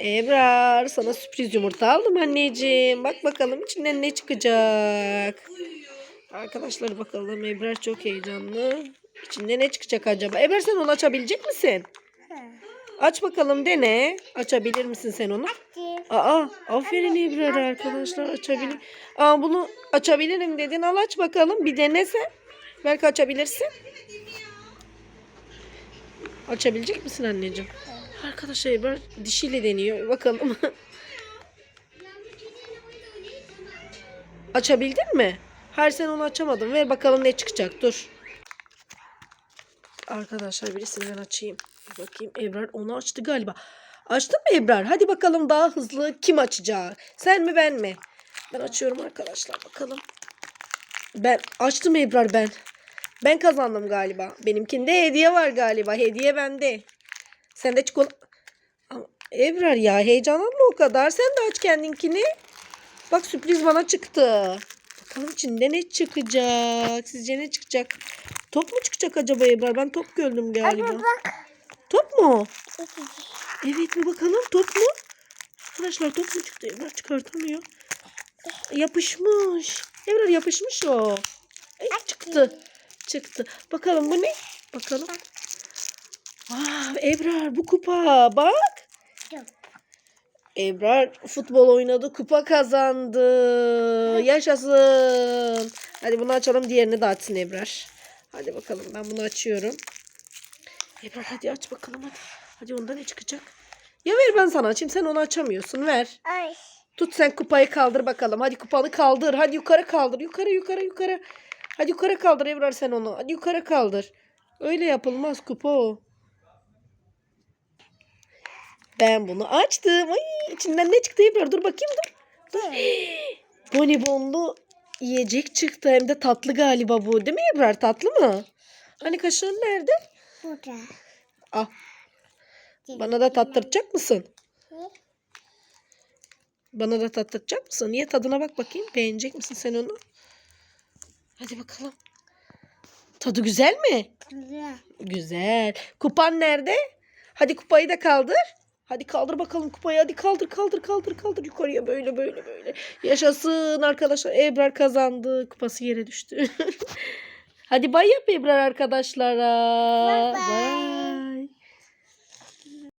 Ebrar sana sürpriz yumurta aldım anneciğim. Bak bakalım içinden ne çıkacak. Arkadaşlar bakalım Ebrar çok heyecanlı. İçinde ne çıkacak acaba? Ebrar sen onu açabilecek misin? Aç bakalım dene. Açabilir misin sen onu? Aa aferin Ebrar arkadaşlar açabilir. Aa bunu açabilirim dedin al aç bakalım bir denese. Belki açabilirsin. Açabilecek misin anneciğim? Arkadaşlar Ebrar dişiyle deniyor. Bakalım. Açabildin mi? Her sen onu açamadın. Ver bakalım ne çıkacak. Dur. Arkadaşlar birisinden açayım. Bakayım. Ebrar onu açtı galiba. Açtın mı Ebrar? Hadi bakalım daha hızlı kim açacak? Sen mi ben mi? Ben açıyorum arkadaşlar bakalım. Ben açtım Ebrar ben. Ben kazandım galiba. Benimkinde hediye var galiba. Hediye bende. Sen de çikolata... Ama Ebrar ya heyecanlanma o kadar. Sen de aç kendinkini. Bak sürpriz bana çıktı. Bakalım içinde ne çıkacak? Sizce ne çıkacak? Top mu çıkacak acaba Ebrar? Ben top gördüm galiba. Anne bak. Top mu? Evet bir bakalım top mu? Arkadaşlar top mu çıktı? Ebrar çıkartamıyor. Yapışmış. Ebrar yapışmış o. Ay, çıktı. Çıktı. Bakalım bu ne? Bakalım. Wow, Ebrar bu kupa bak. Yok. Ebrar futbol oynadı kupa kazandı. Yaşasın. Hadi bunu açalım diğerini de açsın Ebrar. Hadi bakalım ben bunu açıyorum. Ebrar hadi aç bakalım hadi. Hadi onda ne çıkacak? Ya ver ben sana açayım sen onu açamıyorsun ver. Ay. Tut sen kupayı kaldır bakalım. Hadi kupanı kaldır. Hadi yukarı kaldır. Yukarı yukarı yukarı. Hadi yukarı kaldır Ebrar sen onu. Hadi yukarı kaldır. Öyle yapılmaz kupa o. Ben bunu açtım. Ay içinden ne çıktı Ebrar? Dur bakayım dur. Dur. Bonibonlu yiyecek çıktı. Hem de tatlı galiba bu. Değil mi Ebrar? Tatlı mı? Hani kaşığın nerede? Burada. Al. Bana da tattıracak mısın? Bana da tattıracak mısın? Niye tadına bak bakayım. Beğenecek misin sen onu? Hadi bakalım. Tadı güzel mi? Burada. Güzel. Kupan nerede? Hadi kupayı da kaldır. Hadi kaldır bakalım kupayı. Hadi kaldır kaldır kaldır kaldır yukarıya böyle böyle böyle. Yaşasın arkadaşlar. Ebrar kazandı. Kupası yere düştü. Hadi bay yap Ebrar arkadaşlara. Bye bye. Bye.